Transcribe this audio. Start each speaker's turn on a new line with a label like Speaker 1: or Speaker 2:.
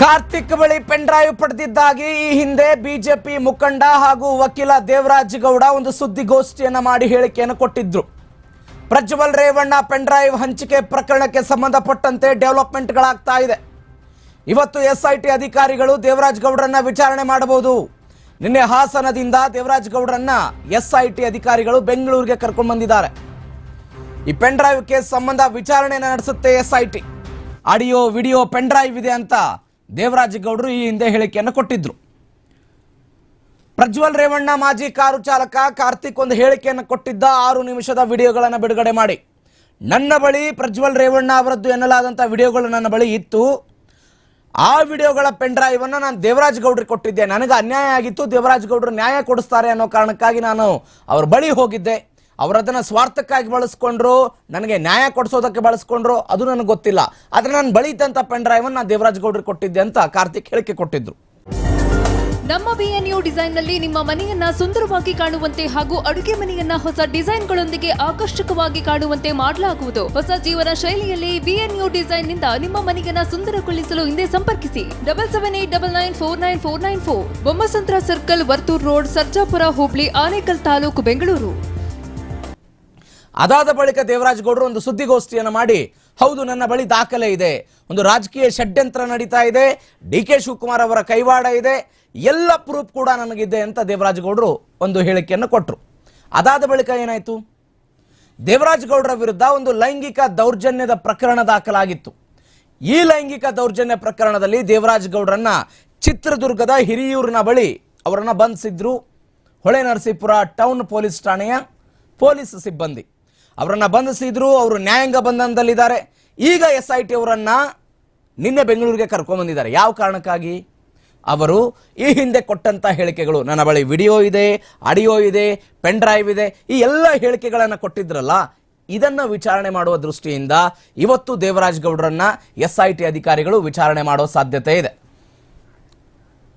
Speaker 1: ಕಾರ್ತಿಕ್ ಬಳಿ pen drive ಪಡೆದಿದ್ದಾಗಿ ಈ ಹಿಂದೆ ಬಿಜೆಪಿ ಮುಖಂಡ ಹಾಗೂ ವಕೀಲ ದೇವರಾಜ್ ಗೌಡ ಒಂದು ಸುದ್ದಿಗೋಷ್ಠಿಯನ್ನು ಮಾಡಿ ಹೇಳಿಕೆಯನ್ನು ಕೊಟ್ಟಿದ್ರು. ಪ್ರಜ್ವಲ್ ರೇವಣ್ಣ ಪೆನ್ ಡ್ರೈವ್ ಹಂಚಿಕೆ ಪ್ರಕರಣಕ್ಕೆ ಸಂಬಂಧಪಟ್ಟಂತೆ ಡೆವಲಪ್ಮೆಂಟ್ಗಳಾಗ್ತಾ ಇದೆ. ಇವತ್ತು ಎಸ್ ಐ ಟಿ ಅಧಿಕಾರಿಗಳು ದೇವರಾಜ್ ಗೌಡರನ್ನ ವಿಚಾರಣೆ ಮಾಡಬಹುದು. ನಿನ್ನೆ ಹಾಸನದಿಂದ ದೇವರಾಜ್ ಗೌಡರನ್ನ ಎಸ್ ಐ ಟಿ ಅಧಿಕಾರಿಗಳು ಬೆಂಗಳೂರಿಗೆ ಕರ್ಕೊಂಡು ಬಂದಿದ್ದಾರೆ. ಈ ಪೆನ್ ಡ್ರೈವ್ ಕೇಸ್ ಸಂಬಂಧ ವಿಚಾರಣೆಯನ್ನು ನಡೆಸುತ್ತೆ S I T audio, video, pen drive ಇದೆ ಅಂತ ದೇವರಾಜ್ ಗೌಡರು ಈ ಹಿಂದೆ ಹೇಳಿಕೆಯನ್ನು ಕೊಟ್ಟಿದ್ರು. ಪ್ರಜ್ವಲ್ ರೇವಣ್ಣ ಮಾಜಿ ಕಾರು ಚಾಲಕ ಕಾರ್ತಿಕ್ ಒಂದು ಹೇಳಿಕೆಯನ್ನು ಕೊಟ್ಟಿದ್ದ ಆರು ನಿಮಿಷದ ವಿಡಿಯೋಗಳನ್ನು ಬಿಡುಗಡೆ ಮಾಡಿ. ನನ್ನ ಬಳಿ ಪ್ರಜ್ವಲ್ ರೇವಣ್ಣ ಅವರದ್ದು ಎನ್ನಲಾದಂಥ ವಿಡಿಯೋಗಳು ನನ್ನ ಬಳಿ ಇತ್ತು. ಆ ವಿಡಿಯೋಗಳ ಪೆನ್ ಡ್ರೈವ್ ಅನ್ನು ನಾನು ದೇವರಾಜ್ ಗೌಡ್ರಿಗೆ ಕೊಟ್ಟಿದ್ದೆ. ನನಗೆ ಅನ್ಯಾಯ ಆಗಿತ್ತು. ದೇವರಾಜ್ ಗೌಡ್ರು ನ್ಯಾಯ ಕೊಡಿಸ್ತಾರೆ ಅನ್ನೋ ಕಾರಣಕ್ಕಾಗಿ ನಾನು ಅವ್ರ ಬಳಿ ಹೋಗಿದ್ದೆ. ಅವರದನ್ನ ಸ್ವಾರ್ಥಕ್ಕಾಗಿ ಬಳಸ್ಕೊಂಡ್ರು, ನನಗೆ ನ್ಯಾಯ ಕೊಡಿಸೋದಕ್ಕೆ ಬಳಸ್ಕೊಂಡ್ರು, ಅದು ನನಗೆ ಗೊತ್ತಿಲ್ಲ. ಆದರೆ ನಾನು ಬಳಿ ಇದ್ದಂಥ ಪೆನ್ ಡ್ರೈವ್ ಅನ್ನು ನಾನು ದೇವರಾಜ್ ಗೌಡ್ರಿಗೆ ಕೊಟ್ಟಿದ್ದೆ ಅಂತ ಕಾರ್ತಿಕ್ ಹೇಳಿಕೆ ಕೊಟ್ಟಿದ್ರು.
Speaker 2: ನಮ್ಮ ಬಿಎನ್ಯು ಡಿಸೈನ್ನಲ್ಲಿ ನಿಮ್ಮ ಮನೆಯನ್ನ ಸುಂದರವಾಗಿ ಕಾಣುವಂತೆ ಹಾಗೂ ಅಡುಗೆ ಮನೆಯನ್ನ ಹೊಸ ಡಿಸೈನ್ಗಳೊಂದಿಗೆ ಆಕರ್ಷಕವಾಗಿ ಕಾಣುವಂತೆ ಮಾಡಲಾಗುವುದು. ಹೊಸ ಜೀವನ ಶೈಲಿಯಲ್ಲಿ ಬಿಎನ್ಯು ಡಿಸೈನ್ನಿಂದ ನಿಮ್ಮ ಮನೆಯನ್ನ ಸುಂದರಗೊಳಿಸಲು ಹಿಂದೆ ಸಂಪರ್ಕಿಸಿ. Double seven eight double nine four nine four nine four Bommasandra circle Varthur road, Sarjapura, ಹೋಬಳಿ, ಆನೇಕಲ್ ತಾಲೂಕು, ಬೆಂಗಳೂರು.
Speaker 1: ಅದಾದ ಬಳಿಕ ದೇವರಾಜ್ ಗೌಡರು ಒಂದು ಸುದ್ದಿಗೋಷ್ಠಿಯನ್ನು ಮಾಡಿ, ಹೌದು, ನನ್ನ ಬಳಿ ದಾಖಲೆ ಇದೆ. ಒಂದು ರಾಜಕೀಯ ಷಡ್ಯಂತ್ರ ನಡೀತಾ ಇದೆ. ಡಿ ಕೆ ಶಿವಕುಮಾರ್ ಅವರ ಕೈವಾಡ ಇದೆ. ಎಲ್ಲ ಪ್ರೂಫ್ ಕೂಡ ನನಗಿದೆ ಅಂತ ದೇವರಾಜ್ ಗೌಡರು ಒಂದು ಹೇಳಿಕೆಯನ್ನು ಕೊಟ್ಟರು ಅದಾದ ಬಳಿಕ ಏನಾಯಿತು? ದೇವರಾಜ್ ಗೌಡರ ವಿರುದ್ಧ ಒಂದು ಲೈಂಗಿಕ ದೌರ್ಜನ್ಯದ ಪ್ರಕರಣ ದಾಖಲಾಗಿತ್ತು. ಈ ಲೈಂಗಿಕ ದೌರ್ಜನ್ಯ ಪ್ರಕರಣದಲ್ಲಿ ದೇವರಾಜ್ ಗೌಡರನ್ನ ಚಿತ್ರದುರ್ಗದ ಹಿರಿಯೂರಿನ ಬಳಿ ಅವರನ್ನು ಬಂಧಿಸಿದ್ರು. ಹೊಳೆ ನರಸೀಪುರ ಟೌನ್ ಪೊಲೀಸ್ ಠಾಣೆಯ ಪೊಲೀಸ್ ಸಿಬ್ಬಂದಿ. ಅವರನ್ನ ಬಂಧಿಸಿದ್ರು, ಅವರು ನ್ಯಾಯಾಂಗ ಬಂಧನದಲ್ಲಿದ್ದಾರೆ. ಈಗ ಎಸ್ ಐ ಟಿ ಅವರನ್ನ ನಿನ್ನೆ ಬೆಂಗಳೂರಿಗೆ ಕರ್ಕೊಂಡ್ಬಂದಿದ್ದಾರೆ ಯಾವ ಕಾರಣಕ್ಕಾಗಿ? ಅವರು ಈ ಹಿಂದೆ ಕೊಟ್ಟಂತ ಹೇಳಿಕೆಗಳು. ನನ್ನ ಬಳಿ ವಿಡಿಯೋ ಇದೆ, ಆಡಿಯೋ ಇದೆ, ಪೆನ್ ಡ್ರೈವ್ ಇದೆ. ಈ ಎಲ್ಲ ಹೇಳಿಕೆಗಳನ್ನು ಕೊಟ್ಟಿದ್ರಲ್ಲ, ಇದನ್ನು ವಿಚಾರಣೆ ಮಾಡುವ ದೃಷ್ಟಿಯಿಂದ ಇವತ್ತು ದೇವರಾಜ್ ಗೌಡರನ್ನ ಎಸ್ ಐ ಟಿ ಅಧಿಕಾರಿಗಳು ವಿಚಾರಣೆ ಮಾಡೋ ಸಾಧ್ಯತೆ ಇದೆ.